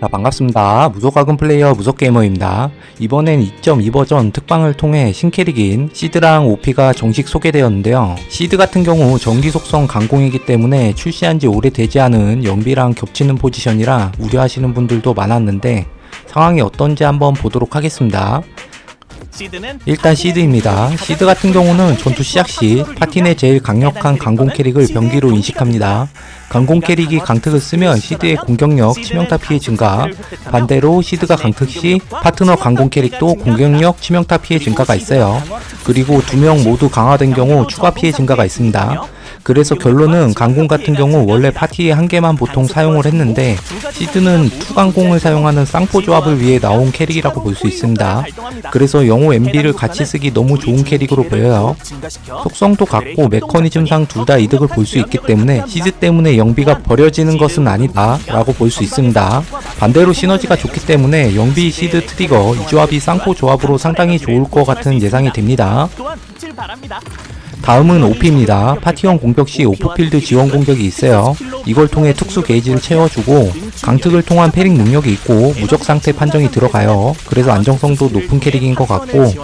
자, 반갑습니다. 무속학은 플레이어 무속게이머입니다. 이번엔 2.2 버전 특방을 통해 신캐릭인 시드랑 오피가 정식 소개되었는데요. 시드 같은 경우 전기 속성 강공이기 때문에 출시한 지 오래되지 않은 영비랑 겹치는 포지션이라 우려하시는 분들도 많았는데 상황이 어떤지 한번 보도록 하겠습니다. 일단 시드입니다. 시드 같은 경우는 전투 시작 시내 제일 강력한 강공 캐릭을 병기로 인식합니다. 강공 캐릭이 강특을 쓰면 시드의 공격력, 치명타 피해 증가. 반대로 시드가 강특 시 파트너 강공 캐릭도 공격력, 치명타 피해 증가가 있어요. 그리고 두 명 모두 강화된 경우 추가 피해 증가가 있습니다. 그래서 결론은 강공 같은 경우 원래 파티에 한 개만 보통 사용을 했는데 시드는 투강공을 사용하는 쌍포 조합을 위해 나온 캐릭이라고 볼 수 있습니다. 그래서 영호 MB를 같이 쓰기 너무 좋은 캐릭으로 보여요. 속성도 같고 메커니즘상 둘 다 이득을 볼 수 있기 때문에 시드 때문에 영비가 버려지는 것은 아니다 라고 볼 수 있습니다. 반대로 시너지가 좋기 때문에 영비 시드 트리거 이 조합이 쌍포 조합으로 상당히 좋을 것 같은 예상이 됩니다. 다음은 OP입니다. 파티원 공격 시 오프필드 지원 공격이 있어요. 이걸 통해 특수 게이지를 채워주고 강특을 통한 패링 능력이 있고 무적 상태 판정이 들어가요. 그래서 안정성도 높은 캐릭인 것 같고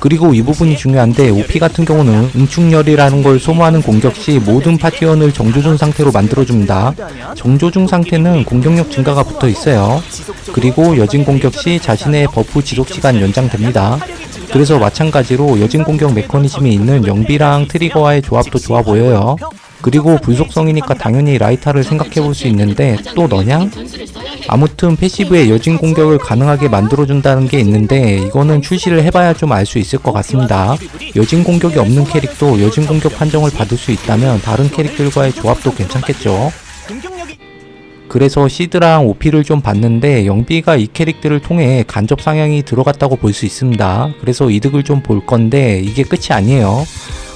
그리고 이 부분이 중요한데 OP 같은 경우는 응축열이라는 걸 소모하는 공격 시 모든 파티원을 정조준 상태로 만들어줍니다. 정조준 상태는 공격력 증가가 붙어 있어요. 그리고 여진 공격 시 자신의 버프 지속 시간 연장됩니다. 그래서 마찬가지로 여진 공격 메커니즘이 있는 영비랑 트리거와의 조합도 좋아 보여요. 그리고 불속성이니까 당연히 라이타를 생각해 볼 수 있는데 또 너냐? 아무튼 패시브에 여진 공격을 가능하게 만들어준다는 게 있는데 이거는 출시를 해봐야 좀 알 수 있을 것 같습니다. 여진 공격이 없는 캐릭도 여진 공격 판정을 받을 수 있다면 다른 캐릭들과의 조합도 괜찮겠죠. 그래서 시드랑 오피를 좀 봤는데 영비가 이 캐릭들을 통해 간접 상향이 들어갔다고 볼 수 있습니다. 그래서 이득을 좀 볼 건데 이게 끝이 아니에요.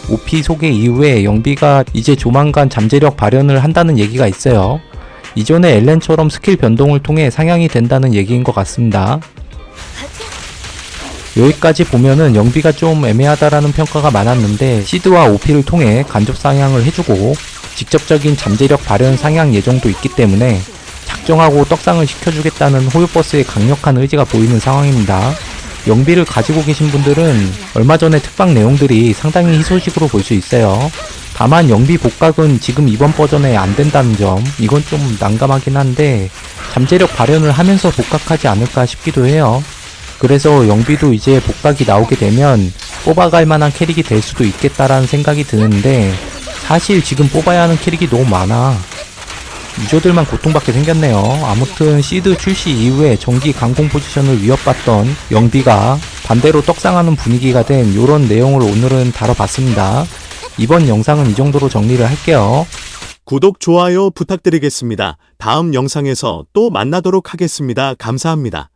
오피 소개 이후에 영비가 이제 조만간 잠재력 발현을 한다는 얘기가 있어요. 이전에 엘렌처럼 스킬 변동을 통해 상향이 된다는 얘기인 것 같습니다. 여기까지 보면은 영비가 좀 애매하다라는 평가가 많았는데 시드와 오피를 통해 간접 상향을 해주고 직접적인 잠재력 발현 상향 예정도 있기 때문에 작정하고 떡상을 시켜주겠다는 호요버스의 강력한 의지가 보이는 상황입니다. 영비를 가지고 계신 분들은 얼마 전에 특방 내용들이 상당히 희소식으로 볼 수 있어요. 다만 영비 복각은 지금 이번 버전에 안 된다는 점, 이건 좀 난감하긴 한데 잠재력 발현을 하면서 복각하지 않을까 싶기도 해요. 그래서 영비도 이제 복각이 나오게 되면 뽑아갈 만한 캐릭이 될 수도 있겠다라는 생각이 드는데 사실 지금 뽑아야 하는 캐릭이 너무 많아. 유저들만 고통받게 생겼네요. 아무튼 시드 출시 이후에 전기 강공 포지션을 위협받던 영비가 반대로 떡상하는 분위기가 된 요런 내용을 오늘은 다뤄봤습니다. 이번 영상은 이 정도로 정리를 할게요. 구독, 좋아요 부탁드리겠습니다. 다음 영상에서 또 만나도록 하겠습니다. 감사합니다.